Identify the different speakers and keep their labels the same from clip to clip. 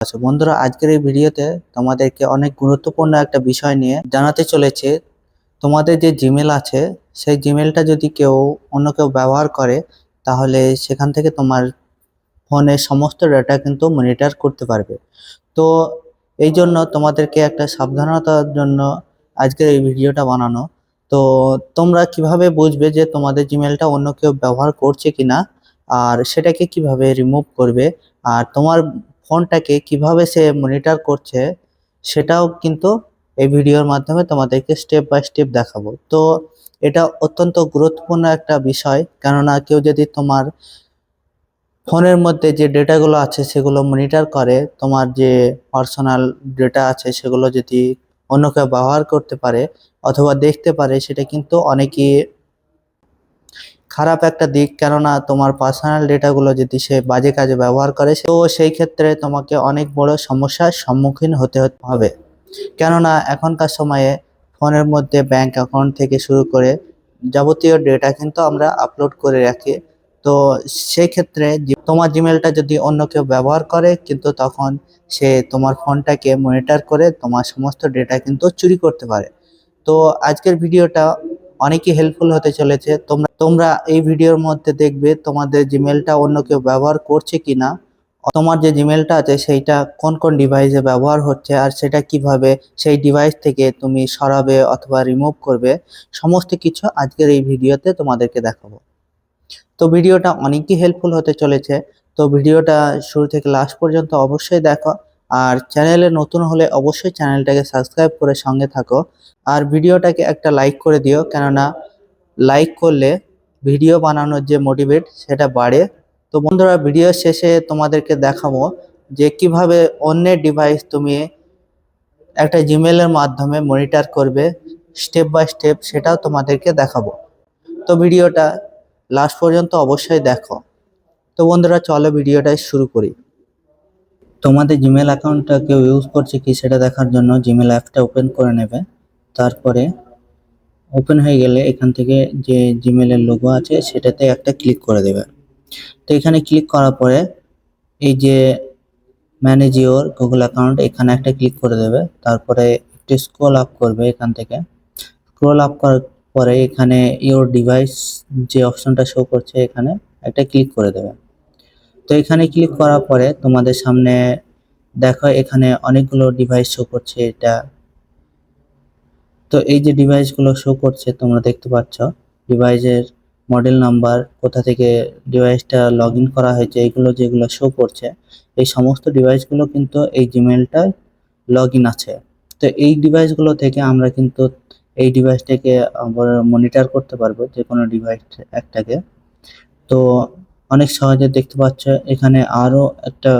Speaker 1: আচ্ছা বন্ধুরা, আজকের এই ভিডিওতে তোমাদেরকে অনেক গুরুত্বপূর্ণ একটা বিষয় নিয়ে জানাতে চলেছে। তোমাদের যে জিমেল আছে, সেই জিমেলটা যদি কেউ অন্য কেউ ব্যবহার করে, তাহলে সেখান থেকে তোমার ফোনের সমস্ত ডাটা কিন্তু মনিটর করতে পারবে। তো এই জন্য তোমাদেরকে একটা সাবধানতার জন্য আজকের এই ভিডিওটা বানানো। তো তোমরা কীভাবে বুঝবে যে তোমাদের জিমেলটা অন্য কেউ ব্যবহার করছে কিনা? আর সেটাকে কীভাবে রিমুভ করবে? আর তোমার ফোনটাকে কীভাবে সে মনিটর করছে, সেটাও কিন্তু এই ভিডিওর মাধ্যমে তোমাদেরকে স্টেপ বাই স্টেপ দেখাবো। তো এটা অত্যন্ত গুরুত্বপূর্ণ একটা বিষয়, কেননা কেউ যদি তোমার ফোনের মধ্যে যে ডেটাগুলো আছে সেগুলো মনিটর করে, তোমার যে পার্সোনাল ডেটা আছে সেগুলো যদি অন্য কেউ ব্যবহার করতে পারে অথবা দেখতে পারে, সেটা কিন্তু অনেকই খারাপ একটা দিক, কেননা তোমার পার্সোনাল ডেটাগুলো যদি সে বাজে কাজে ব্যবহার করে, তো সেই ক্ষেত্রে তোমাকে অনেক বড় সমস্যার সম্মুখীন হতে হবে। কেননা এখনকার সময়ে ফোনের মধ্যে ব্যাংক অ্যাকাউন্ট থেকে শুরু করে যাবতীয় ডেটা কিন্তু আমরা আপলোড করে রাখি। তো সেই ক্ষেত্রে তোমার জিমেলটা যদি অন্য কেউ ব্যবহার করে, কিন্তু তখন সে তোমার ফোনটাকে মনিটর করে তোমার সমস্ত ডেটা কিন্তু চুরি করতে পারে। তো আজকের ভিডিওটা অনেকই হেল্পফুল হতে চলেছে। তোমরা তোমরা এই ভিডিওর মধ্যে দেখবে তোমাদের জিমেলটা অন্য কেউ ব্যবহার করছে কিনা, তোমার যে জিমেলটা আছে সেইটা কোন কোন ডিভাইসে ব্যবহার হচ্ছে আর সেটা কীভাবে সেই ডিভাইস থেকে তুমি সরাবে অথবা রিমুভ করবে, সমস্ত কিছু আজকের এই ভিডিওতে তোমাদেরকে দেখাবো। তো ভিডিওটা অনেকই হেল্পফুল হতে চলেছে। তো ভিডিওটা শুরু থেকে লাস্ট পর্যন্ত অবশ্যই দেখো। আর চ্যানেলে নতুন হলে অবশ্যই চ্যানেলটাকে সাবস্ক্রাইব করে সঙ্গে থাকো। আর ভিডিওটাকে একটা লাইক করে দিও, কেননা লাইক করলে ভিডিও বানানোর যে মোটিভেট সেটা বাড়ে। তো বন্ধুরা, ভিডিও শেষে তোমাদেরকে দেখাবো যে কীভাবে অন্যের ডিভাইস তুমি একটা জিমেলের মাধ্যমে মনিটর করবে স্টেপ বাই স্টেপ সেটাও তোমাদেরকে দেখাবো। তো ভিডিওটা লাস্ট পর্যন্ত অবশ্যই দেখো। তো বন্ধুরা, চলো ভিডিওটাই শুরু করি। তোমাদের জিমেল অ্যাকাউন্টটা কেউ ইউজ করছে কি সেটা দেখার জন্য জিমেল অ্যাপটা ওপেন করে নেবে। তারপরে ওপেন হয়ে গেলে এখান থেকে যে জিমেলের লোগো আছে সেটাতে একটা ক্লিক করে দেবে। তো এখানে ক্লিক করার পরে এই যে ম্যানেজ ইওর গুগল অ্যাকাউন্ট এখানে একটা ক্লিক করে দেবে। তারপরে একটু স্ক্রোল আপ করবে এখান থেকে। স্ক্রল আপ করার পরে এখানে ইওর ডিভাইস যে অপশনটা শো করছে এখানে একটা ক্লিক করে দেবে। তো এখানে ক্লিক করার পরে তোমাদের সামনে দেখো এখানে অনেকগুলো ডিভাইস শো করছে এটা। তো এই যে ডিভাইসগুলো শো করছে তোমরা দেখতে পাচ্ছ ডিভাইসের মডেল নাম্বার কোথা থেকে ডিভাইসটা লগ করা হয়েছে এইগুলো যেগুলো শো করছে, এই সমস্ত ডিভাইসগুলো কিন্তু এই জিমেলটায় লগ আছে। তো এই ডিভাইসগুলো থেকে আমরা কিন্তু এই ডিভাইসটাকে মনিটর করতে পারব যে কোনো ডিভাইস একটাকে। তো অনেক সহজে দেখতে পাচ্ছ, এখানে আরও একটা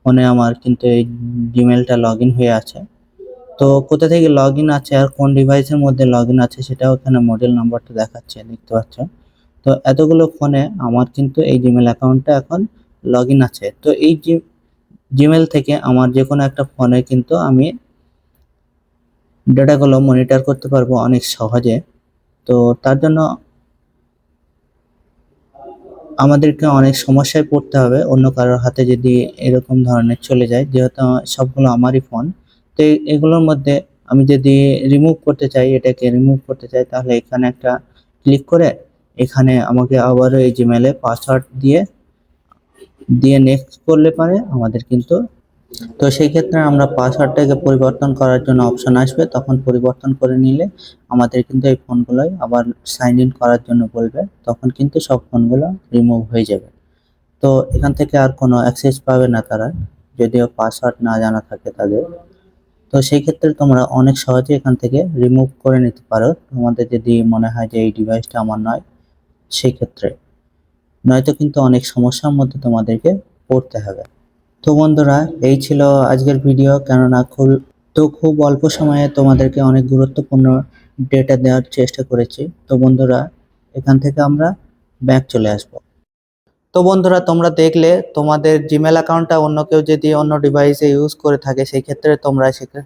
Speaker 1: ফোনে আমার কিন্তু এই জিমেলটা লগ ইন হয়ে আছে। তো কোথা থেকে লগ ইন আছে আর কোন ডিভাইসের মধ্যে লগ ইন আছে সেটাও এখানে মডেল নাম্বারটা দেখাচ্ছে, দেখতে পাচ্ছ। তো এতগুলো ফোনে আমার কিন্তু এই জিমেল অ্যাকাউন্টটা এখন লগ ইন আছে। তো এই জিমেল থেকে আমার যে কোনো একটা ফোনে কিন্তু আমি ডেটাগুলো মনিটর করতে পারব অনেক সহজে। তো তার জন্য আমাদেরকে অনেক সমস্যায় পড়তে হবে। অন্য কারোর হাতে যদি এরকম ধরনের চলে যায়, যেহেতু সবগুলো আমারই ফোন তো এগুলোর মধ্যে আমি যদি রিমুভ করতে চাই, এটাকে রিমুভ করতে চাই, তাহলে এখানে একটা ক্লিক করে এখানে আমাকে আবারও এই জিমেলে পাসওয়ার্ড দিয়ে দিয়ে নেক্সট করলে পারে আমাদের কিন্তু তো সেই ক্ষেত্রে আমরা পাসওয়ার্ডটাকে পরিবর্তন করার জন্য অপশন আসবে। তখন পরিবর্তন করে নিলে আমাদের কিন্তু এই ফোনগুলোই আবার সাইন ইন করার জন্য বলবে। তখন কিন্তু সব ফোনগুলো রিমুভ হয়ে যাবে। তো এখান থেকে আর কোনো অ্যাক্সেস পাবে না তারা, যদিও পাসওয়ার্ড না জানা থাকে তাদের। তো সেই ক্ষেত্রে তোমরা অনেক সহজে এখান থেকে রিমুভ করে নিতে পারো। তোমাদের যদি মনে হয় যে এই ডিভাইসটা আমার নয়, সেই ক্ষেত্রে। নয়তো কিন্তু অনেক সমস্যার মধ্যে তোমাদেরকে পড়তে হবে। তো বন্ধুরা, এই ছিল আজকের ভিডিও কেননা খুব, তো খুব অল্প সময়ে তোমাদেরকে অনেক গুরুত্বপূর্ণ ডেটা দেওয়ার চেষ্টা করেছি। তো বন্ধুরা, এখান থেকে আমরা ব্যাক চলে আসব। তো বন্ধুরা, তোমরা দেখলে তোমাদের জিমেল অ্যাকাউন্টটা অন্য কেউ যদি অন্য ডিভাইসে ইউজ করে থাকে, সেই ক্ষেত্রে তোমরা সেটা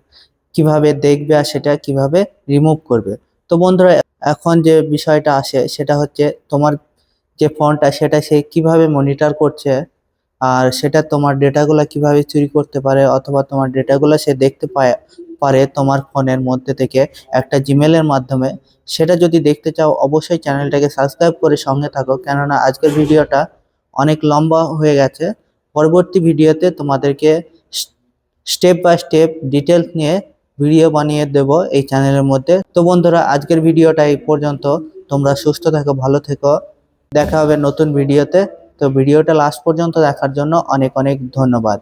Speaker 1: কীভাবে দেখবে আর সেটা কীভাবে রিমুভ করবে। তো বন্ধুরা, এখন যে বিষয়টা আসে, সেটা হচ্ছে তোমার যে ফোনটা সেটা সে কীভাবে মনিটর করছে আর সেটা তোমার ডেটাগুলো কীভাবে চুরি করতে পারে অথবা তোমার ডেটাগুলো সে দেখতে পায়, পারে তোমার ফোনের মধ্যে থেকে একটা জিমেলের মাধ্যমে। সেটা যদি দেখতে চাও, অবশ্যই চ্যানেলটাকে সাবস্ক্রাইব করে সঙ্গে থাকো। কেননা আজকের ভিডিওটা অনেক লম্বা হয়ে গেছে। পরবর্তী ভিডিওতে তোমাদেরকে স্টেপ বাই স্টেপ ডিটেলস নিয়ে ভিডিও বানিয়ে দেব এই চ্যানেলের মধ্যে। তো বন্ধুরা, আজকের ভিডিওটা এই পর্যন্ত। তোমরা সুস্থ থেকো, ভালো থেকো। দেখা হবে নতুন ভিডিওতে। তো ভিডিওটা লাস্ট পর্যন্ত দেখার জন্য অনেক অনেক ধন্যবাদ।